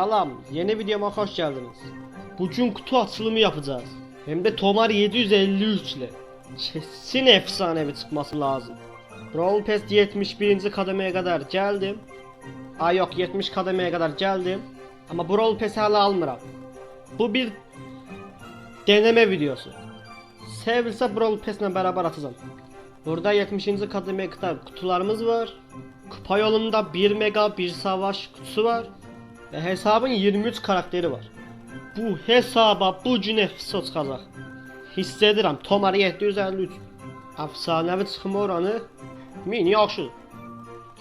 Salam, yeni videoma hoş geldiniz. Bugün kutu açılımı yapacağız. Hem de Tomar 753 ile. Kesin efsanevi çıkması lazım. Brawl Pass 71. kademeye kadar geldim. Ay yok 70 kademeye kadar geldim. Ama Brawl Pass'i hala almıram. Bu bir deneme videosu. Sevilse Brawl Pass'le beraber atacağım. Burada 70. kademeye kadar kutularımız var. Kupa yolunda 1 mega bir savaş kutusu var. Ve hesabın 23 karakteri var. Bu hesaba bu gün efso çıxacaq. Hiss edirəm Tomar 753 Əfsanəvi çıxma oranı min yaxşıdır.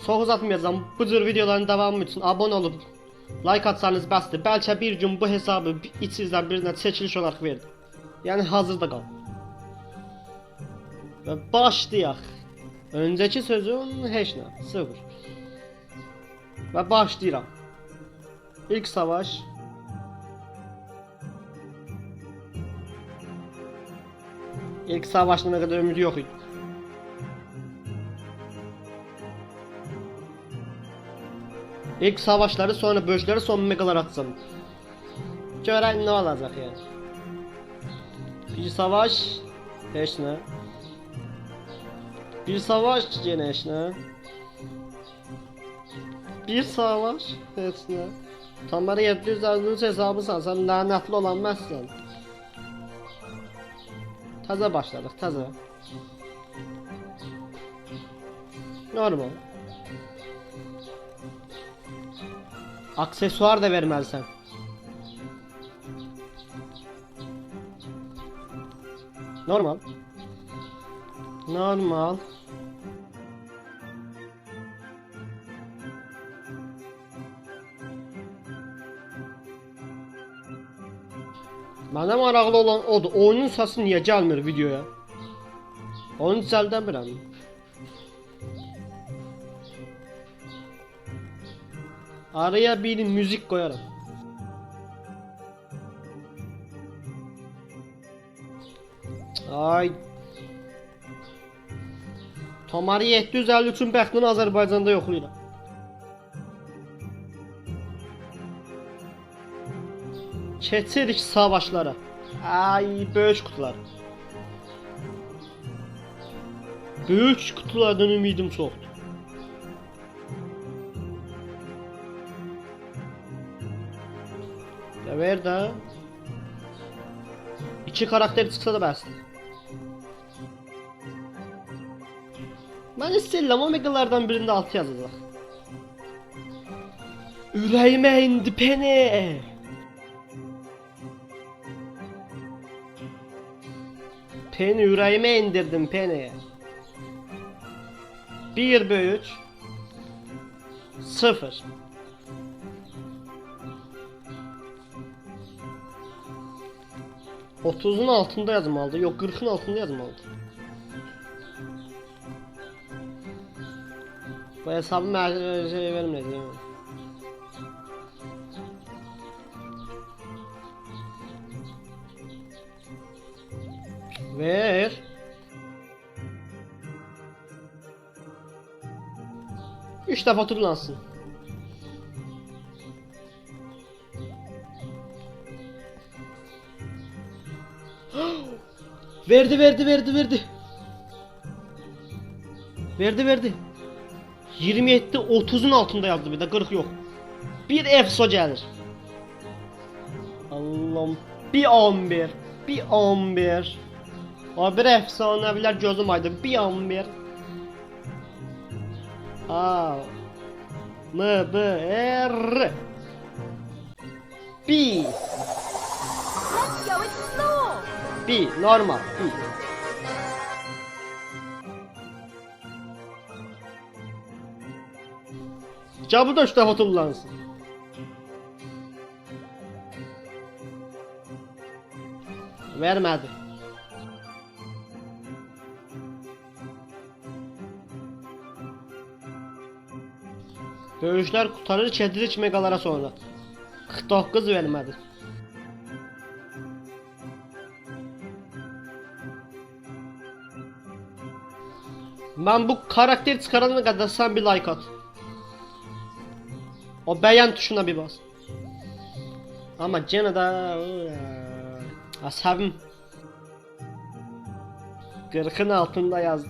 Çox uzatmayacağım. Bu cür videoların davamı üçün abunə olub like atsanız bəsdir. Bəlkə bir gün bu hesabı içinizdən birinə çəkiliş olaraq verdim. Yəni hazırda qal. Və başlayaq. Öncəki sözüm heç nə, sıfır. Və başlayıram. İlk savaş İlk savaşta ne kadar ümidi yok. İlk savaşları sonra bölüşleri son megalar atsam. Gören ne olacak yani. Bir savaş heç ne. Bir savaş gene heç ne. Bir savaş heç ne. Tamara 753 hesabı sen lanetli olan məhsən. Təzə başladıq, təzə. Normal. Aksesuar da verməlisən. Normal. Normal. Mənə maraqlı olan odur. Oyunun səsi niyə gəlmir videoya? Onu düzəldəmirəm. Araya bir müzik koyarım. Ay. Tomari 753-ün bəxtini Azərbaycanda yoxlayıram. Keçirik savaşlara. Ay böyük kutular. Böyük kutulardan ümidim çoxdur. Ver də. İki karakter çıxsa da bəsdir. Mən istəyirəm omegalardan birində 6 yazacaq. Ürəyimə indi pene. Peni yüreğime indirdim peni. Bir büyük. Sıfır. Otuzun altında yazmalıdı. Yok kırkın altında yazmalıdı. Bu hesabı şey vermedi değil Ver. Üç defa turlansın. verdi verdi verdi verdi. Verdi verdi. 27 30'un altında yazdı bir de 40 yok. Bir efso gelir. Allah'ım bir 11 bir 11 O bir efsaneviler gözüm aydın bir 11 A M B R B! B normal B Cabı da şu defa tullansın. Vermedi. Dövüşler kurtarır çedirik megalara sonra. 49 vermedi. Ben bu karakteri çıkarana kadar sen bir like at. O beğen tuşuna bir bas. Ama gene de asabım 40'ın altında yazdı.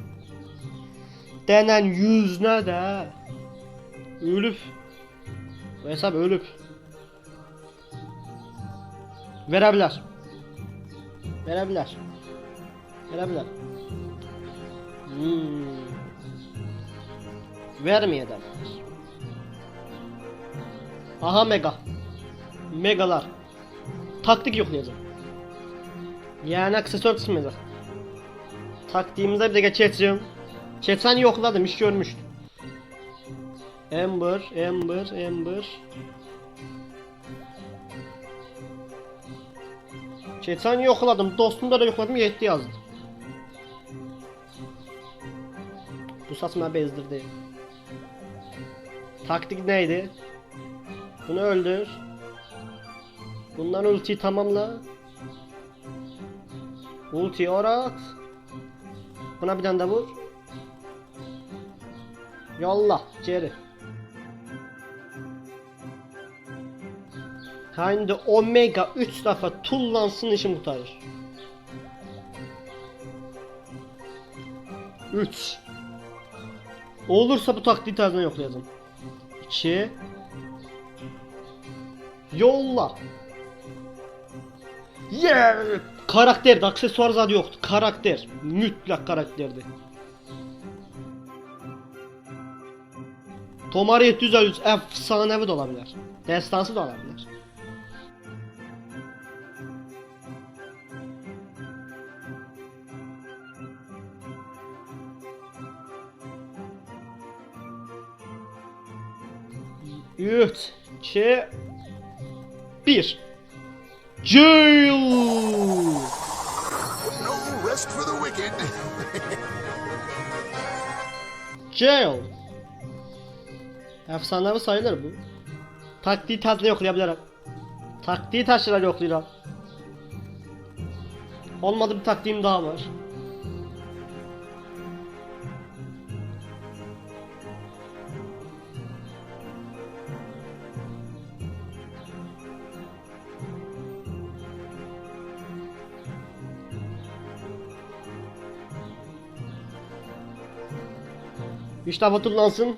Denen yüzüne de ölüp bu hesap ölüp verebilir. Verebilir. Verebilir. Hmm. Vermeye de. Aha mega. Megalar. Taktik yoklayacağım. Yani aksesuar kısmayacak. Taktiğimize bir de geçeceğim. Geçen yokladım iş görmüştüm. Ember, Ember, Ember. Geçen yokladım, dostumda da yokladım, yetti yazdı. Bu saçma bezdirdi. Taktik neydi? Bunu öldür. Bundan ultiyi tamamla. Ultiyi oraya at. Buna bir tane de vur. Yolla geri. Şimdi Omega 3 defa tullansın işim kurtarır. 3 Olursa bu taktiği tarzına yoklayacağım. 2 Yolla. Yeah! Karakterdi, aksesuar zaten yoktu. Karakter. Mutlak karakterdi. Tomar 753 efsanevi de olabilir. Destansı da olabilir. Üç, iki, bir. Jail! No rest for the wicked. Jail. Efsanevi sayılır bu. Taktiği tazla yoklayabilirim. Taktiği taşılar yoklayacağım. Olmadı bir taktiğim daha var. İşte hatırlansın.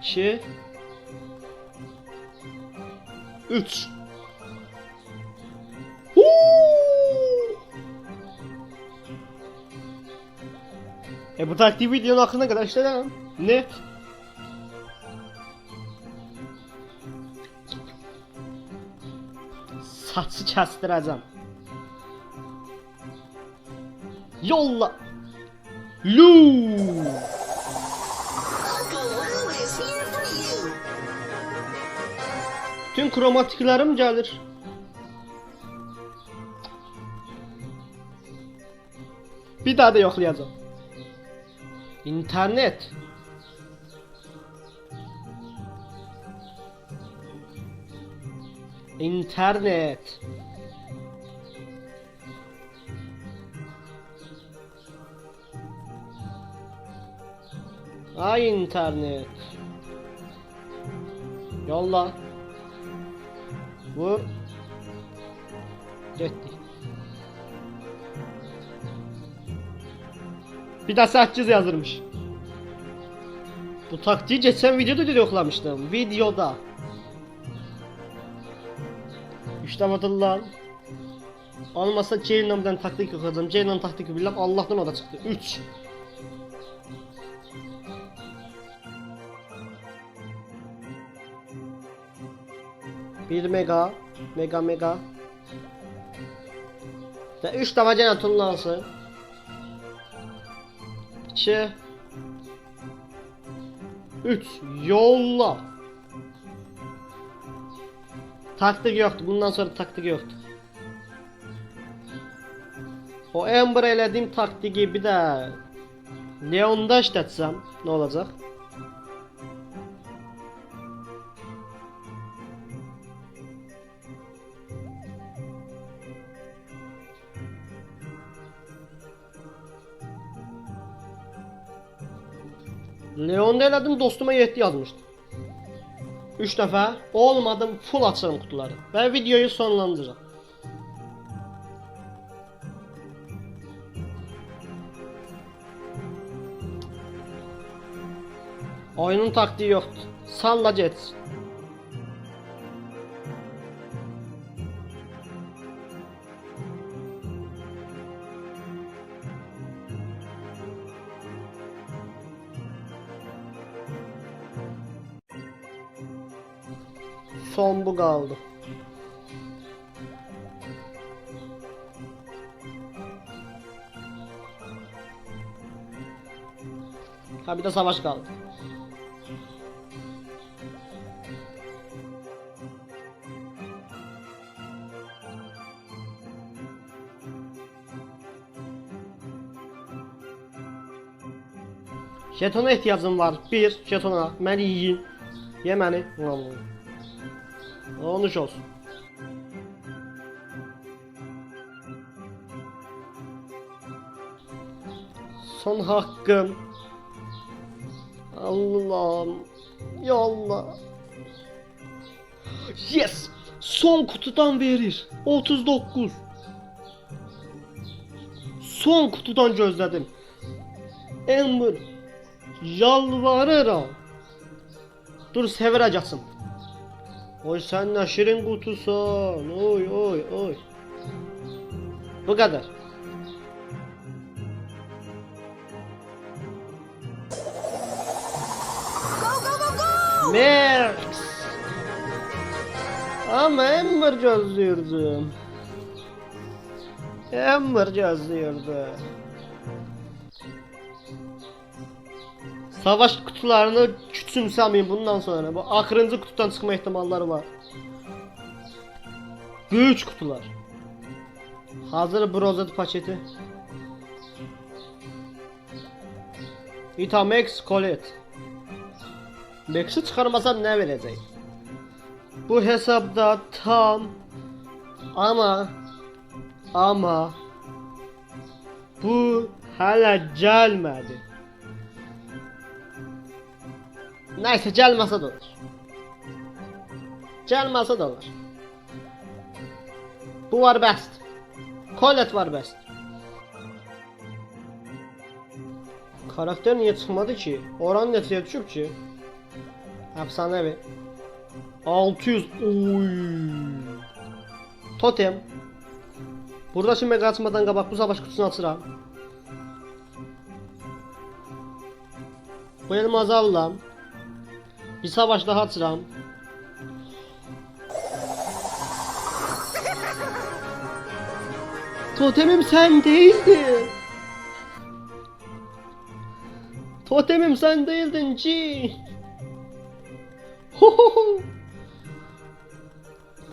2 3 E bu taktiği videonun aklına kadar işte lan. Net. Saçı kestireceğim. Yolla. Lu. Tüm kromatiklerim gelir. Bir daha da yoklayacağım. İnternet. İnternet. Ay internet. Yolla. Vur. Gitti. Bir de saatçiz yazırmış. Bu taktiği geçen videoda da yoklamıştım. Videoda. Hatırlan. Olmasa Ceylan'dan taktik yokladım. Ceylan taktik bilmem Allah'tan o da çıktı. 3 Bir mega, mega mega. Ve 3 damacana tullansın. 2 3 yolla. Taktik yoktu. Bundan sonra taktik yoktu. O Ember elediğim taktiği bir de Leon'da işletsem ne olacak? Leon'da eledim dostuma yetti yazmıştı. 3 dəfə olmadım full açırım kutuları və videoyu sonlandırıram. Oyunun taktiği yoktu. Salla geçsin. Son bu kaldı. Ha bir de savaş kaldı. Jetona ihtiyacım var. Bir jetona. Məni yiyin. Ye məni. Olmuş olsun. Son hakkım. Allah'ım. Ya Allah. Yes. Son kutudan verir. 39. Son kutudan gözledim. Ember. Yalvarırım. Dur sevirəcəksin. Oy sen ne şirin kutusun. Oy oy oy. Bu kadar. Go, go, go, go! Max. Ama Ember gözlüyordum. Ember gözlüyordu. Savaş kutularını küçümsemeyin bundan sonra. Bu akırıncı kutudan çıkma ihtimalleri var. Büyük kutular. Hazır brozet paketi. Itamex Colette. Max'i çıkarmasam ne verecek? Bu hesapta tam ama ama bu hala gelmedi. Neyse gelmese de olur. Gelmese de olur. Bu var best. Colette var best. Karakter niye çıkmadı ki? Oran neçəyə düşüb ki? Efsanevi. 600. Oy. Totem. Burada şimdi kaçmadan qabaq bu savaş kutusunu açıram. Bu elmazı alıram. Bir savaş daha açıram. Totemim sen değildin. Totemim sen değildin G.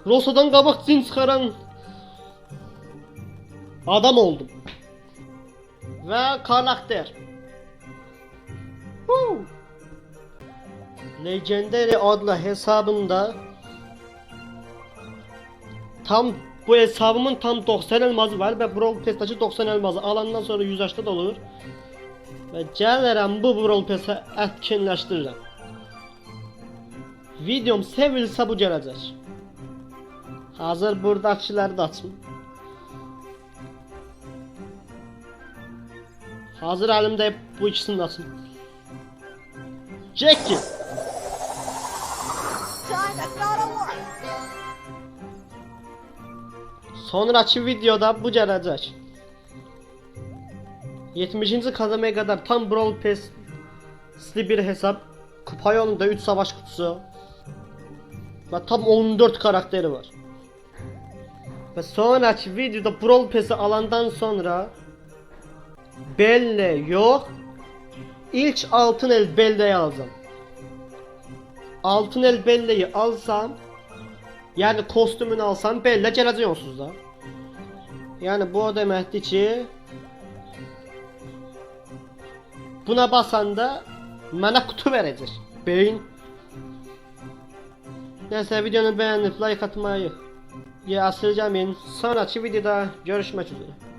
Rosa'dan kabak zin çıkaran adam oldum. Ve karakter. Huu. Legendary adlı hesabımda tam bu hesabımın tam 90 elması var ve Brawl Pass'taki 90 elması alandan sonra 180 da olur. Ve gəlirəm bu Brawl Pass'e etkinləşdirirəm. Videom sevilsə bu gələcək. Hazır buradakiləri da açım. Hazır əlimdə bu ikisini də açım. Jackie. Sonraki videoda bu gələcək. 70-ci kademeye kadar tam Brawl Pass'li bir hesap. Kupa yolunda 3 savaş kutusu. Ve tam 14 karakteri var. Ve sonraki videoda Brawl Pass'i alandan sonra Belle yok. İlk altın el Belle'yi alacağım. Altın el Belle'yi alsam yani kostümünü alsam Belle onsuz da. Yani bu o deməkdir ki Buna basanda mənə kutu verəcək. Beyin. Neyse videonu beğenip like atmayı ya esirgemeyin. Sonraki videoda görüşmek üzere.